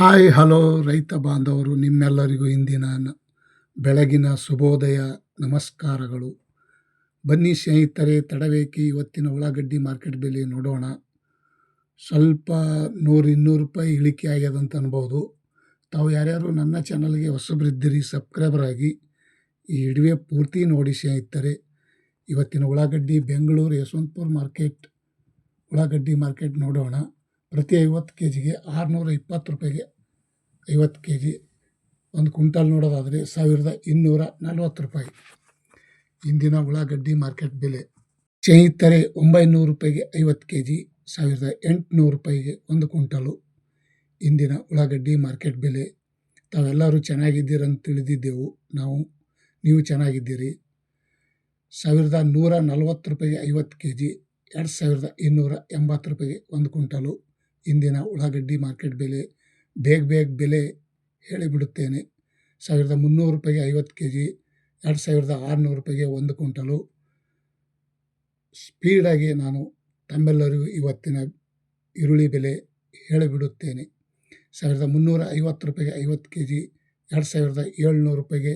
Hi, hello ರೈತ ಬಾಂಧವರು, ನಿಮ್ಮೆಲ್ಲರಿಗೂ ಇಂದಿನ ಬೆಳಗಿನ ಶುಭೋದಯ, ನಮಸ್ಕಾರಗಳು. ಬನ್ನಿ ಸ್ನೇಹಿತರೆ ತಡಬೇಕಿ ಇವತ್ತಿನ ಉಳ್ಳಾಗಡ್ಡಿ ಮಾರ್ಕೆಟ್ ಬೆಲೆ ನೋಡೋಣ. ಸ್ವಲ್ಪ ನೂರು ಇನ್ನೂರು ರೂಪಾಯಿ ಇಳಿಕೆ ಆಗ್ಯದಂತ ಅನ್ಬೋದು. ತಾವು ಯಾರ್ಯಾರು ನನ್ನ ಚಾನಲ್ಗೆ ಹೊಸಬ್ರಿದ್ದೀರಿ, ಸಬ್ಸ್ಕ್ರೈಬರ್ ಆಗಿ, ಈ ಇಡುವೆ ಪೂರ್ತಿ ನೋಡಿ ಸ್ನೇಹಿತರೆ. ಇವತ್ತಿನ ಉಳ್ಳಾಗಡ್ಡಿ ಬೆಂಗಳೂರು ಯಶವಂತಪುರ ಮಾರ್ಕೆಟ್, ಉಳ್ಳಾಗಡ್ಡಿ ಮಾರ್ಕೆಟ್ ನೋಡೋಣ. ಪ್ರತಿ ಐವತ್ತು ಕೆ ಜಿಗೆ ಆರುನೂರ ಇಪ್ಪತ್ತು ರೂಪಾಯಿಗೆ ಐವತ್ತು ಕೆ ಜಿ ಒಂದು ಕ್ವಿಂಟಲ್ ನೋಡೋದಾದರೆ ಸಾವಿರದ ಇನ್ನೂರ ನಲವತ್ತು ರೂಪಾಯಿ. ಇಂದಿನ ಉಳ್ಳಾಗಡ್ಡಿ ಮಾರ್ಕೆಟ್ ಬೆಲೆ. ಸ್ನೇಹಿತರೆ, ಒಂಬೈನೂರು ರೂಪಾಯಿಗೆ ಐವತ್ತು ಕೆ ಜಿ ಸಾವಿರದ ಎಂಟುನೂರು ರೂಪಾಯಿಗೆ ಒಂದು ಕ್ವಿಂಟಲು. ಇಂದಿನ ಉಳ್ಳಾಗಡ್ಡಿ ಮಾರ್ಕೆಟ್ ಬೆಲೆ. ತಾವೆಲ್ಲರೂ ಚೆನ್ನಾಗಿದ್ದೀರಂತ ತಿಳಿದಿದ್ದೆವು ನಾವು. ನೀವು ಚೆನ್ನಾಗಿದ್ದೀರಿ. ಸಾವಿರದ ನೂರ ನಲವತ್ತು ರೂಪಾಯಿಗೆ ಐವತ್ತು ಕೆ ಜಿ ಎರಡು ಸಾವಿರದ ಇನ್ನೂರ ಎಂಬತ್ತು ರೂಪಾಯಿಗೆ ಒಂದು ಕ್ವಿಂಟಲು. ಇಂದಿನ ಉಳ್ಳಾಗಡ್ಡಿ ಮಾರ್ಕೆಟ್ ಬೆಲೆ ಬೇಗ ಬೇಗ ಬೆಲೆ ಹೇಳಿಬಿಡುತ್ತೇನೆ. ಸಾವಿರದ ಮುನ್ನೂರು ರೂಪಾಯಿಗೆ ಐವತ್ತು ಕೆ ಜಿ ಎರಡು ಸಾವಿರದ ಆರುನೂರು ರೂಪಾಯಿಗೆ ಒಂದು ಕ್ವಿಂಟಲು. ಸ್ಪೀಡಾಗಿ ನಾನು ತಮ್ಮೆಲ್ಲರಿಗೂ ಇವತ್ತಿನ ಈರುಳ್ಳಿ ಬೆಲೆ ಹೇಳಿಬಿಡುತ್ತೇನೆ. ಸಾವಿರದ ಮುನ್ನೂರ ಐವತ್ತು ರೂಪಾಯಿಗೆ ಐವತ್ತು ಕೆ ಜಿ ಎರಡು ಸಾವಿರದ ಏಳ್ನೂರು ರೂಪಾಯಿಗೆ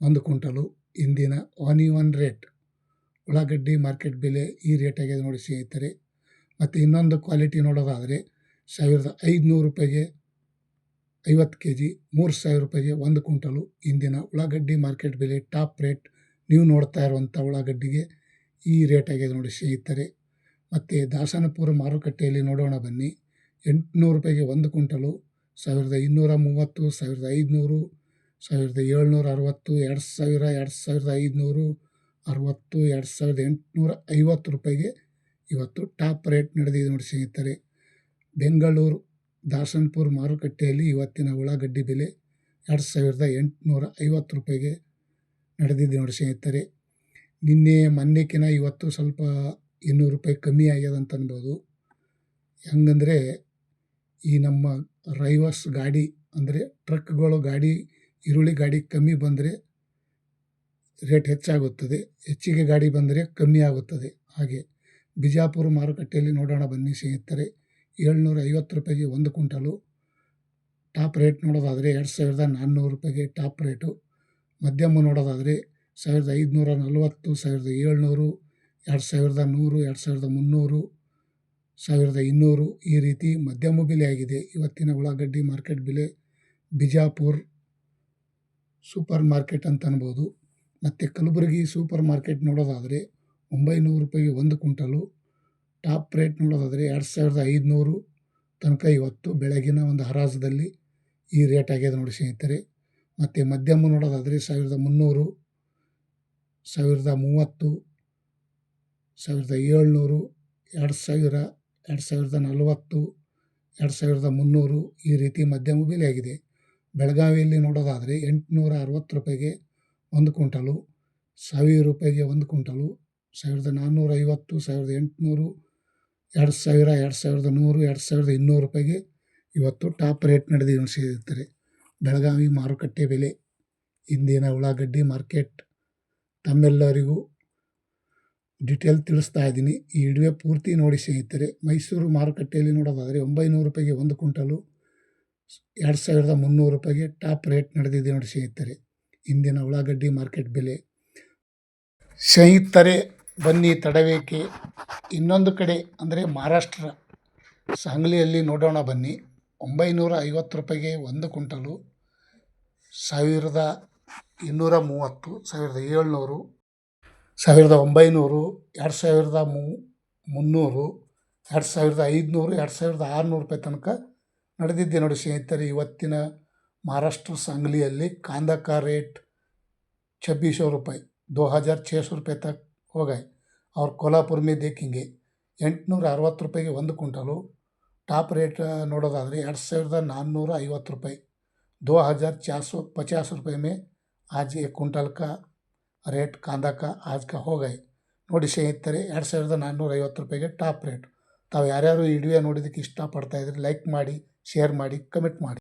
ಒಂದು ಕ್ವಿಂಟಲು. ಇಂದಿನ ಆನಿಯನ್ ರೇಟ್ ಉಳ್ಳಾಗಡ್ಡಿ ಮಾರ್ಕೆಟ್ ಬೆಲೆ ಈ ರೇಟಾಗಿದೆ ನೋಡಿ ಸ್ನೇಹಿತರೆ. ಮತ್ತು ಇನ್ನೊಂದು ಕ್ವಾಲಿಟಿ ನೋಡೋದಾದರೆ ಸಾವಿರದ ಐದುನೂರು ರೂಪಾಯಿಗೆ ಐವತ್ತು ಕೆ ಜಿ ಮೂರು ಸಾವಿರ ರೂಪಾಯಿಗೆ ಒಂದು ಕ್ವಿಂಟಲು ಇಂದಿನ ಉಳ್ಳಾಗಡ್ಡಿ ಮಾರ್ಕೆಟ್ ಬೆಲೆ ಟಾಪ್ ರೇಟ್. ನೀವು ನೋಡ್ತಾ ಇರುವಂಥ ಉಳ್ಳಾಗಡ್ಡಿಗೆ ಈ ರೇಟ್ ಆಗಿದೆ ನೋಡಿ ಸ್ನೇಹಿತರೆ. ಮತ್ತು ದಾಸನಪುರ ಮಾರುಕಟ್ಟೆಯಲ್ಲಿ ನೋಡೋಣ ಬನ್ನಿ. ಎಂಟುನೂರು ರೂಪಾಯಿಗೆ ಒಂದು ಕ್ವಿಂಟಲು, ಸಾವಿರದ ಇನ್ನೂರ ಮೂವತ್ತು, ಸಾವಿರದ ಐದುನೂರು, ಸಾವಿರದ ಏಳ್ನೂರ ಅರವತ್ತು, ಎರಡು ಸಾವಿರ, ಎರಡು ಸಾವಿರದ ಐದುನೂರು, ಅರವತ್ತು, ಎರಡು ಸಾವಿರದ ಎಂಟುನೂರ ಐವತ್ತು ರೂಪಾಯಿಗೆ ಇವತ್ತು ಟಾಪ್ ರೇಟ್ ನಡೆದಿದೆ ನೋಡಿ ಸ್ನೇಹಿತರೆ. ಬೆಂಗಳೂರು ದಾಸನ್ಪುರ ಮಾರುಕಟ್ಟೆಯಲ್ಲಿ ಇವತ್ತಿನ ಉಳ್ಳಾಗಡ್ಡಿ ಬೆಲೆ ಎರಡು ಸಾವಿರದ ಎಂಟುನೂರ ಐವತ್ತು ರೂಪಾಯಿಗೆ ನಡೆದಿದ್ದು ನೋಡಿ ಸ್ನೇಹಿತರೆ. ನಿನ್ನೆ ಮೊನ್ನೆಕಿನ ಇವತ್ತು ಸ್ವಲ್ಪ ಇನ್ನೂರು ರೂಪಾಯಿ ಕಮ್ಮಿ ಆಗ್ಯದ ಅಂತ ಅನ್ಬೋದು. ಹೆಂಗಂದರೆ ಈ ನಮ್ಮ ರೈವರ್ಸ್ ಗಾಡಿ ಅಂದರೆ ಟ್ರಕ್ಗಳು ಗಾಡಿ, ಈರುಳ್ಳಿ ಗಾಡಿ ಕಮ್ಮಿ ಬಂದರೆ ರೇಟ್ ಹೆಚ್ಚಾಗುತ್ತದೆ. ಹೆಚ್ಚಿಗೆ ಗಾಡಿ ಬಂದರೆ ಕಮ್ಮಿ ಆಗುತ್ತದೆ. ಹಾಗೆ ಬಿಜಾಪುರ ಮಾರುಕಟ್ಟೆಯಲ್ಲಿ ನೋಡೋಣ ಬನ್ನಿ ಸ್ನೇಹಿತರೆ. ಏಳ್ನೂರ ಐವತ್ತು ರೂಪಾಯಿಗೆ ಒಂದು ಕ್ವಿಂಟಲು. ಟಾಪ್ ರೇಟ್ ನೋಡೋದಾದರೆ ಎರಡು ಸಾವಿರದ ನಾನ್ನೂರು ರೂಪಾಯಿಗೆ ಟಾಪ್ ರೇಟು. ಮಧ್ಯಮ ನೋಡೋದಾದರೆ ಸಾವಿರದ ಐದುನೂರ ನಲವತ್ತು, ಸಾವಿರದ ಏಳ್ನೂರು, ಎರಡು ಸಾವಿರದ ನೂರು, ಎರಡು ಸಾವಿರದ ಮುನ್ನೂರು, ಸಾವಿರದ ಇನ್ನೂರು ಈ ರೀತಿ ಮಧ್ಯಮ ಬೆಲೆ ಆಗಿದೆ. ಇವತ್ತಿನ ಉಳ್ಳಾಗಡ್ಡಿ ಮಾರ್ಕೆಟ್ ಬೆಲೆ ಬಿಜಾಪುರ್ ಸೂಪರ್ ಮಾರ್ಕೆಟ್ ಅಂತ ಅನ್ಬೋದು. ಮತ್ತು ಕಲಬುರಗಿ ಸೂಪರ್ ಮಾರ್ಕೆಟ್ ನೋಡೋದಾದರೆ ಒಂಬೈನೂರು ರೂಪಾಯಿಗೆ ಒಂದು ಕ್ವಿಂಟಲು. ಟಾಪ್ ರೇಟ್ ನೋಡೋದಾದರೆ ಎರಡು ಸಾವಿರದ ಐದುನೂರು ತನಕ ಇವತ್ತು ಬೆಳಗಿನ ಒಂದು ಹರಾಜದಲ್ಲಿ ಈ ರೇಟ್ ಆಗ್ಯದ ನೋಡಿ ಸ್ನೇಹಿತರೆ. ಮತ್ತು ಮಧ್ಯಮ ನೋಡೋದಾದರೆ ಸಾವಿರದ ಮುನ್ನೂರು, ಸಾವಿರದ ಮೂವತ್ತು, ಸಾವಿರದ ಏಳ್ನೂರು, ಎರಡು ಸಾವಿರ, ಎರಡು ಸಾವಿರದ ನಲವತ್ತು, ಎರಡು ಸಾವಿರದ ಮುನ್ನೂರು ಈ ರೀತಿ ಮಧ್ಯಮ ಬೆಲೆ ಆಗಿದೆ. ಬೆಳಗಾವಿಯಲ್ಲಿ ನೋಡೋದಾದರೆ ಎಂಟುನೂರ ಅರವತ್ತು ರೂಪಾಯಿಗೆ ಒಂದು ಕ್ವಿಂಟಲು, ಸಾವಿರ ರೂಪಾಯಿಗೆ ಒಂದು ಕ್ವಿಂಟಲು, ಸಾವಿರದ ನಾನ್ನೂರ ಐವತ್ತು, ಸಾವಿರದ ಎಂಟುನೂರು ಎರಡು ಸಾವಿರ, ಎರಡು ಸಾವಿರದ ನೂರು, ಎರಡು ಸಾವಿರದ ಇನ್ನೂರು ರೂಪಾಯಿಗೆ ಇವತ್ತು ಟಾಪ್ ರೇಟ್ ನಡೆದು ಸ್ನೇಹಿತರೆ. ಬೆಳಗಾವಿ ಮಾರುಕಟ್ಟೆ ಬೆಲೆ, ಇಂದಿನ ಉಳ್ಳಾಗಡ್ಡಿ ಮಾರ್ಕೆಟ್. ತಮ್ಮೆಲ್ಲರಿಗೂ ಡಿಟೇಲ್ ತಿಳಿಸ್ತಾ ಇದ್ದೀನಿ. ಈ ವಿಡಿಯೋ ಪೂರ್ತಿ ನೋಡಿ ಸ್ನೇಹಿತರೆ. ಮೈಸೂರು ಮಾರುಕಟ್ಟೆಯಲ್ಲಿ ನೋಡೋದಾದರೆ ಒಂಬೈನೂರು ರೂಪಾಯಿಗೆ ಒಂದು ಕ್ವಿಂಟಲು, ಎರಡು ಸಾವಿರದ ಮುನ್ನೂರು ರೂಪಾಯಿಗೆ ಟಾಪ್ ರೇಟ್ ನಡೆದಿದೆ ನೋಡಿ ಸ್ನೇಹಿತರೆ. ಇಂದಿನ ಉಳ್ಳಾಗಡ್ಡಿ ಮಾರ್ಕೆಟ್ ಬೆಲೆ. ಸ್ನೇಹಿತರೆ ಬನ್ನಿ ತಡವೇಕೆ. ಇನ್ನೊಂದು ಕಡೆ ಅಂದರೆ ಮಹಾರಾಷ್ಟ್ರ ಸಾಂಗ್ಲಿಯಲ್ಲಿ ನೋಡೋಣ ಬನ್ನಿ. ಒಂಬೈನೂರ ಐವತ್ತು ರೂಪಾಯಿಗೆ ಒಂದು ಕುಂಟಲು ಸಾವಿರದ ಇನ್ನೂರ ಮೂವತ್ತು ಸಾವಿರದ ಏಳ್ನೂರು, ಸಾವಿರದ ಒಂಬೈನೂರು, ಎರಡು ಸಾವಿರದ ಮೂ, ಮುನ್ನೂರು, ಎರಡು ಸಾವಿರದ ಐದುನೂರು, ಎರಡು ಸಾವಿರದ ಆರುನೂರು ರೂಪಾಯಿ ತನಕ ನಡೆದಿದ್ದೆ ನೋಡಿ ಸ್ನೇಹಿತರೆ. ಇವತ್ತಿನ ಮಹಾರಾಷ್ಟ್ರ ಸಾಂಗ್ಲಿಯಲ್ಲಿ ಕಾಂದಕ ರೇಟ್ ಛಬ್ಬೀಸೋ ರೂಪಾಯಿ ದೋ ಹಜಾರ್ छः ರೂಪಾಯಿ ತಕ್ हो गए और कोल्हापुर में देखेंगे ಎಂಟುನೂರ ಅರವತ್ತು ರೂಪಾಯಿಗೆ ಒಂದು ಕ್ವಿಂಟಲು ಟಾಪ್ ರೇಟ್ ನೋಡೋದಾದರೆ ಎರಡು ಸಾವಿರದ ನಾನ್ನೂರ ಐವತ್ತು ರೂಪಾಯಿ दो हज़ार चार सौ पचास रुपये में आज एक कुंटल का ರೇಟ್ ಕಾಂದಾ का आज का हो गए ನೋಡಿ ಸ್ನೇಹಿತರೆ ಎರಡು ಸಾವಿರದ ನಾನ್ನೂರ ಐವತ್ತು ರೂಪಾಯಿಗೆ ಟಾಪ್ ರೇಟ್ ತಾವು ಯಾರ್ಯಾರು ಈ ವಿಡಿಯೋ ನೋಡಿದ್ದಕ್ಕೆ ಇಷ್ಟಪಡ್ತಾ ಇದ್ರೆ ಲೈಕ್ ಮಾಡಿ ಶೇರ್ ಮಾಡಿ ಕಮೆಂಟ್ ಮಾಡಿ